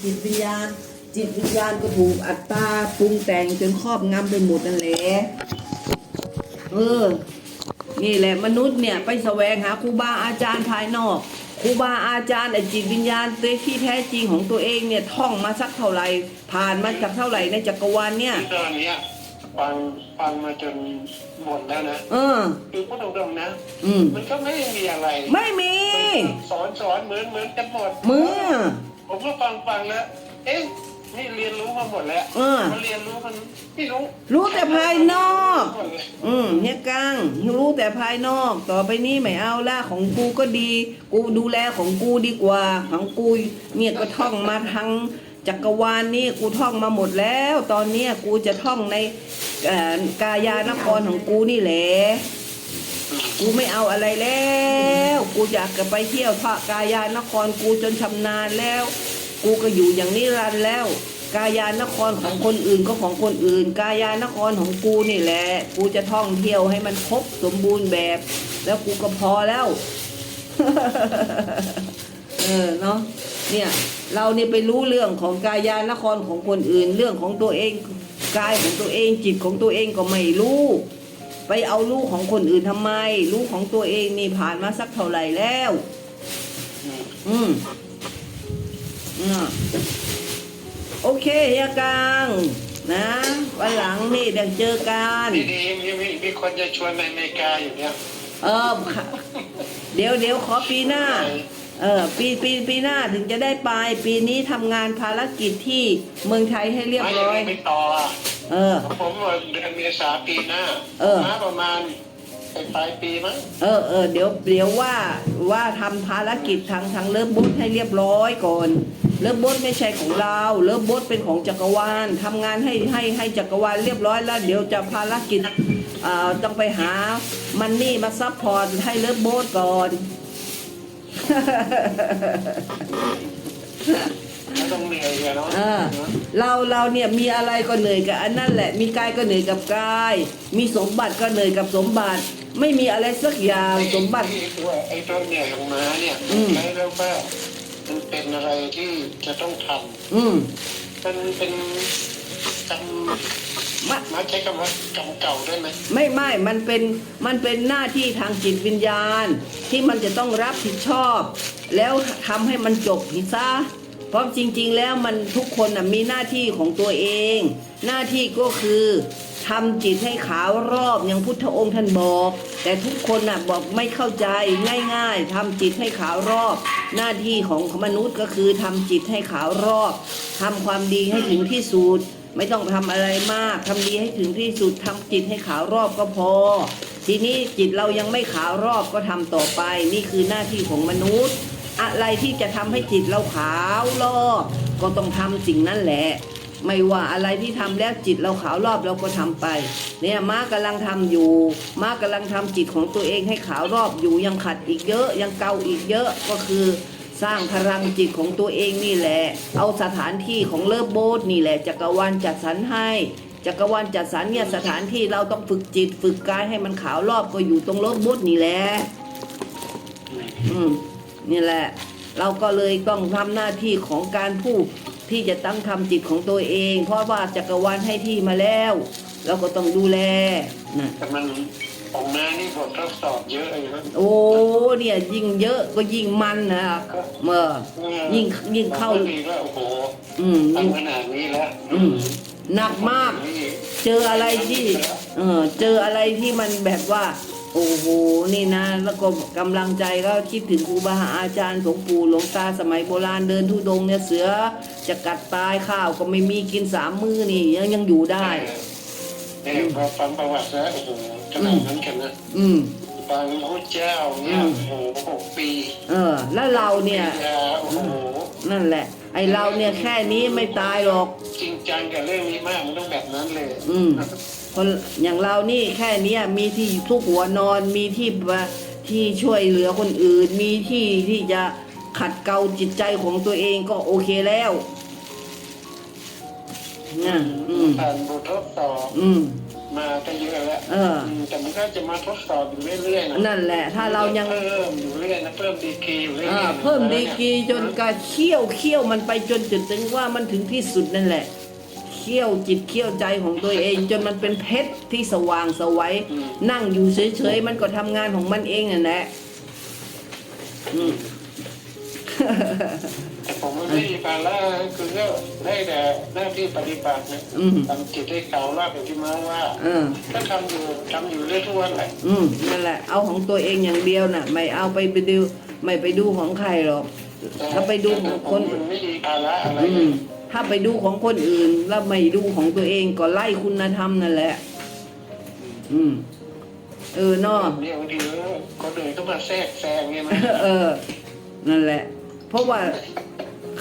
จิตวิญญาณ จิตวิญญาณก็ถูกอัตตาปรุงแต่งจนครอบงำไปหมดนั่นแหละเออ นี่แหละมนุษย์เนี่ยไปแสวงหาครูบาอาจารย์ภายนอกครูบาอาจารย์ไอ้จิตวิญญาณตัวที่แท้จริงของตัวเองเนี่ยท่องมาสักเท่าไหร่ผ่านมาจากเท่าไหร่ในจักรวาลเนี่ย ตอนเนี้ยฟังฟังมาจนหมดแล้วนะเออคือพูดตรงๆนะอืมมันก็ไม่ได้มีอะไร ไม่มีมันสอนสอนเหมือนเหมือนกันหมดมือ ผมก็ฟังฟังแล้วเอ๊ะนี่เรียนรู้มาหมดแล้วเออ มันเรียนรู้มันไม่รู้รู้แต่ภายนอก หมดเลยอืมเฮียกังรู้แต่ภายนอก ต่อไปนี้ไม่เอาละของกูก็ดี กูดูแลของกูดีกว่า ของกูเนี่ยก็ท่องมาทั้งจักรวาลนี่กูท่องมาหมดแล้ว ตอนเนี้ยกูจะท่องในเอ่อกายานครของกูนี่แหละ กูไม่เอาอะไรแล้ว กูอยากจะไปเที่ยวพระกายานครกูจนชำนาญแล้ว กูก็อยู่อย่างนิรันดร์แล้ว กายานครของคนอื่นก็ของคนอื่น กายานครของกูนี่แหละ กูจะท่องเที่ยวให้มันครบสมบูรณ์แบบ แล้วกูก็พอแล้ว เออเนาะเนี่ย เราเนี่ยไปรู้เรื่องของกายานครของคนอื่น เรื่องของตัวเองกายของตัวเองจิตของตัวเองก็ไม่รู้ ไปเอาลูกของคนอื่นทำไม ลูกของตัวเองนี่ผ่านมาสักเท่าไหร่แล้ว อืมอืมอ่าโอเคเฮียกังนะวันหลังนี่เดี๋ยวเจอกันดีดีมีมีมีคนจะชวนในอเมริกาอยู่เนี่ยเออค่ะเดี๋ยวเดี๋ยวขอปีหน้า เออปีปีปีหน้าถึงจะได้ไป ปีนี้ทำงานภารกิจที่เมืองไทยให้เรียบไม่ร้อยไม่ต่อ อะเออผมว่าเดือนเมษาปีหน้าเออ มาประมาณปลายปลายปีมั้งเออเออเดี๋ยวเดี๋ยวว่าว่าทำภารกิจทางทางเลิฟบุ๊ให้เรียบร้อยก่อน เลิฟบุ๊ไม่ใช่ของเรา เลิฟบุ๊เป็นของจักรวาลทำงานให้ให้ให้จักรวาลเรียบร้อยแล้ว เดี๋ยวจะภารกิจเอ่อต้องไปหามันนี่มาซัพพอร์ตให้เลิฟบุ๊ก่อนไม่ ต้องเหนื่อยกันเนาะเออเราเราเนี่ยมีอะไรก็เหนื่อยกับอันนั่นแหละ มีกายก็เหนื่อยกับกาย มีสมบัติก็เหนื่อยกับสมบัติ ไม่มีอะไรสักอย่างสมบัติ ไอ้ตัวไอ้ตัวเหนื่อยของม้าเนี่ยอืมใช้แล้วว่ามันเป็นอะไรที่จะต้องทอืมำมันเป็นกรรมมะ ม้าใช้คำว่ากรรมเก่าได้ไหมไม่ไม่ มันเป็น มันเป็นหน้าที่ทางจิตวิญญาณ ที่มันจะต้องรับผิดชอบ แล้วทำให้มันจบพิซะ เพราะจริง ๆ แล้วมันทุกคนนะมีหน้าที่ของตัวเอง หน้าที่ก็คือทำจิตให้ขาวรอบอย่างพุทธองค์ท่านบอก แต่ทุกคนนะบอกไม่เข้าใจง่ายๆทำจิตให้ขาวรอบ หน้าที่ของมนุษย์ก็คือทำจิตให้ขาวรอบทำความดีให้ถึงที่สุดไม่ต้องทำอะไรมากทำดีให้ถึงที่สุดทำจิตให้ขาวรอบก็พอ ทีนี้จิตเรายังไม่ขาวรอบก็ทำต่อไป นี่คือหน้าที่ของมนุษย์ อะไรที่จะทำให้จิตเราขาวรอบก็ต้องทำสิ่งนั้นแหละ ไม่ว่าอะไรที่ทำแล้วจิตเราขาวรอบเราก็ทำไป เนี่ยม้ากำลังทำอยู่ ม้ากำลังทำจิตของตัวเองให้ขาวรอบอยู่ยังขัดอีกเยอะยังเกาอีกเยอะก็คือสร้างพลังจิตของตัวเองนี่แหละ เอาสถานที่ของเลิฟโบสนี่แหละจักรวาลจัดสรรให้จักรวาลจัดสรรเนี่ยสถานที่เราต้องฝึกจิตฝึกกายให้มันขาวรอบก็อยู่ตรงเลิฟโบสนี่แหละอืม นี่แหละ เราก็เลยต้องทำหน้าที่ของการพูดที่จะตั้งทำจิตของตัวเอง เพราะว่าจักรวาลให้ที่มาแล้ว เราก็ต้องดูแลนะแต่มันของม้านี่บททดสอบเยอะเลยนะโอ้เนี่ยยิ่งเยอะก็ยิ่งมันนะครับเมื่อยิ่งยิ่งเข้าบงทีก็โอ้โหอืมยิ่งทำขนาดนี้แล้วอืมหนักมาก เจออะไรที่ เออเจออะไรที่มันแบบว่า โอ้โห นี่นะ แล้วก็กำลังใจก็คิดถึงครูบาอาจารย์หลวงปู่หลวงตาสมัยโบราณเดินทุดงค์เนี่ยเสือจะกัดตายข้าวก็ไม่มีกินสามมื้อนี่ยังยังอยู่ได้เนี่ยพอฟังประวัติแล้วโอ้โหขนาดนั้นกันนะอืมฟังพระเจ้าเนี่ยอืมโอ้โหหกปี เออ แล้วเราเนี่ยปริญญาโอ้โหนั่นแหละ ไอเราเนี่ยแค่นี้ไม่ตายหรอก จริงจังกับเรื่องนี้มากมัน ต้องแบบนั้นเลยอืมคนอย่างเรานี่แค่เนี้ยมีที่ทุกหัวนอนมีที่ว่าที่ช่วยเหลือคนอื่น มีที่ที่จะขัดเกลาจิตใจของตัวเองก็โอเคแล้วนะอืมผ่านบททดสอบอืมมาตั้งเยอะแล้วเออมแต่มันก็จะมาทดสอบอยู่เรื่อยๆนะนั่นแหละ ถ้าเรายังเพิ่มอยู่เรื่อยนะเพิ่มดีกรีอยู่เรื่อยอ่าๆเพิ่มดีกรีจนกระเคี่ยวเคี่ยวมันไปจนจุดถึงว่ามันถึงที่สุดนั่นแหละ เคี่ยวจิตเคี่ยวใจของตัวเอง จนมันเป็นเพชรที่สว่างสวัยนั่งอยู่เฉยๆมันก็ทำงานของมันเองนั่นแหละอืมแต่ผมมันไม่มีภาระคือก็ได้แต่หน้าที่ปฏิบัตินะอืมทำจิตให้เขาว่าเป็นที่มาว่าเออก็ทำอยู่ทำอยู่เรื่อยทุกวันแหละอืมนั่นแหละเอาของตัวเองอย่างเดียวน่ะ ไม่เอาไปไปดูไม่ไปดูของใครหรอกถ้าไปดูของคนมันไม่มีภาระอะไรอืเลมย ถ้าไปดูของคนอื่น แล้วไม่ดูของตัวเองก็ไล่คุณธรรมนั่นแหละ อืม เออเนอะเนี่ยบางทีคนอื่นก็มาแทรกแซงไงมันเออ นั่นแหละ เพราะว่า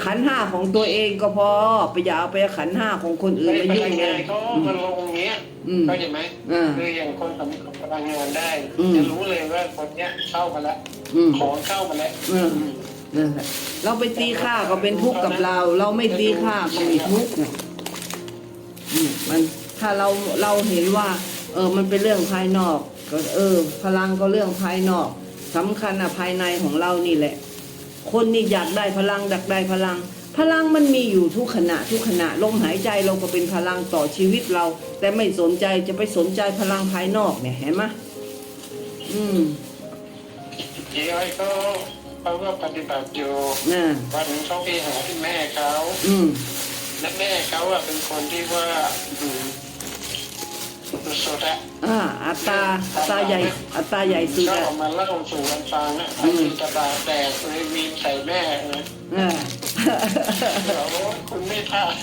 ขันห้าของตัวเองก็พอไปอย่าเอาไปขันห้าของคนอื่นไม่มาพยุ่นังกเลงายนเขามาลงเงี้ยอืมเข้าใจไหมอ่าคืออย่างคนทำพลังงานได้อืมจะรู้เลยว่าคนเนี้ยเข้ามาแล้วอืมของเข้ามาแล้วอืม นั่นแหละเราไปตีค่าก็เป็นทุกข์กับเรา เราไม่ตีค่าก็มีทุกข์ไงอืมมันถ้าเราเราเห็นว่า เออมันเป็นเรื่องภายนอกก็เออ พลังก็เรื่องภายนอกสำคัญอะภายในของเรานี่แหละ คนนี่อยากได้พลังดักได้พลัง พลังมันมีอยู่ทุกขณะ ทุกขณะลมหายใจเราก็เป็นพลังต่อชีวิตเรา แต่ไม่สนใจจะไปสนใจพลังภายนอกเนี่ยเห็นไหมอืม เดี๋ยวไอ้เขาเขาก็ปฏิบัติอยู่น่ะวันหนึงเขาไปหาที่แม่เขาอืมและแม่เขาอะเป็นคนที่ว่าอืมสุดอะอ่าอัตราอัตราใหญ่ อัตราใหญ่สุดก็อะ ออกมาเล่าสู่กันฟังอะไอ้ที่ตะบาแตกเลยมีใส่แม่เลยอ่าเดี๋ยวคุณไม่พลาด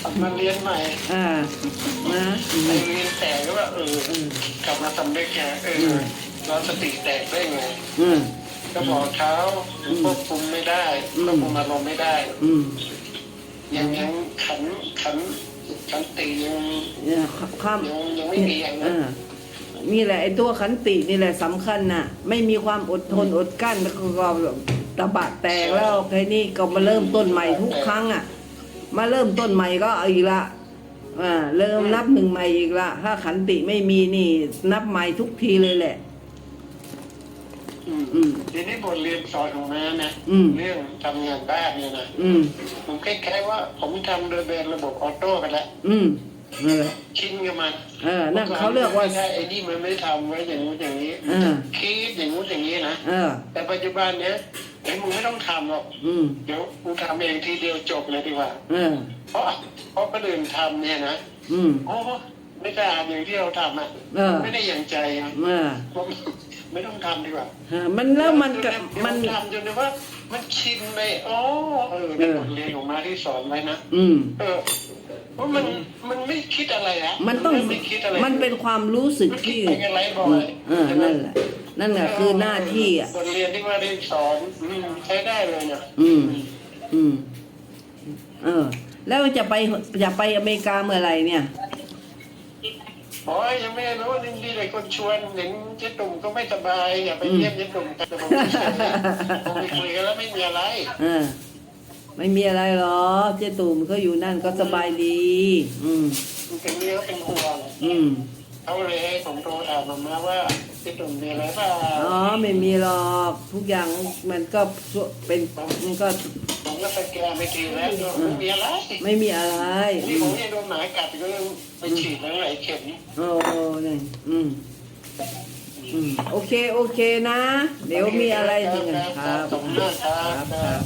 เอามาเรียนใหม่อ่านะอืไอ้มเรียนแตกก็ว่าเออ อืม กลับมาสำเร็จไงเอออเราสติแตกได้ไง อืม ก็บอกเขาควบคุมไม่ได้อืมควบคุมอารมณ์ไม่ได้ อืมยังยังขันขันขันติยังเนี่ยความยังยังไม่มีอย่างนั้นอ่านี่แหละไอ้ตัวขันตินี่แหละสำคัญน่ะ ไม่มีความอดทนอดกลั้นแล้วก็ตะบะแตกแล้วไอ้นี่ก็มาเริ่มต้นใหม่ทุกครั้งอะ มาเริ่มต้นใหม่ก็เอาอีกละอ่าเริ่มนับหนึ่งใหม่อีกละถ้าขันติไม่มีนี่ นับใหม่ทุกทีเลยแหละอืมอืม ทีนี้บทเรียนสอนของแม่นะอืมเรื่องทำงานบ้านเนี่ยนะอืมผมคล้ายๆว่า ผมทำโดยเป็นระบบออโต้ไปแล้วอืมนั่นแหละชินกับมันเออนั่นเขาเรียกว่าไม่ใช่ไอ้นี่มันไม่ทำไว้อย่างงู้นอย่างนี้เออคิดอย่างงู้นอย่างนี้นะเออแต่ปัจจุบันเนี้ยไอ้มึงไม่ต้องทำหรอกอืมเดี๋ยวกูทำเองทีเดียวจบเลยดีกว่าเออเพราะเพราะคนอื่นทำเนี่ยนะอืมโอ้ไม่กล้าอย่างที่เราทำอะเออไม่ได้อย่างใจอะเออผม ไม่ต้องทำดีกว่าเออมันแล้วมันก็มัน ทำจนได้ว่า มันชินไปอ๋อเออในเออบทเรียนของมาที่สอนไว้นะอืม เออว่ามันมันไม่คิดอะไรอะมันต้องไม่คิดอะไรมันเป็นความรู้สึกมันคิดที่ไปกันไรบ่อยเออใช่ไหมนั่นแหละ นั่นแหละคือหน้าที่อะบทเรียนที่ว่าได้สอนอืมใช้ได้เลยเนี่ยอืม อืม เออ แล้วจะไปจะไปอเมริกาเมื่อไหร่เนี่ย โอ้ยยังไม่รู้นี่มีแต่คนชวนเห็นเจ๊ตุ่มก็ไม่สบายอย่าไปเยี่ยมเจ๊ตุ่มแต่ผมไม่ใช่ผมไปคุยกันแล้วไม่มีอะไรเออไม่มีอะไรหรอกเจ๊ตุ่มเขาอยู่นั่นก็สบายดี อืมเป็นเรื่องเป็นห่วงอืมเขาเลยให้ผมโทรถามมาว่าเจ๊ตุ่มมีอะไรเปล่าอ๋อไม่มีหรอกทุกอย่างมันก็เป็นมันก็ ผมก็สแกนไปทีแล้วไม่มีอะไรไม่มีอะไรนี่ผมยังโดนหมากัดก็ยังไปฉีดแล้วหลายเข็มโอ้นี่อืมอืมโอเค โอเคนะ เดี๋ยวมีอะไรถึงกันครับสมมากครัครับบครับ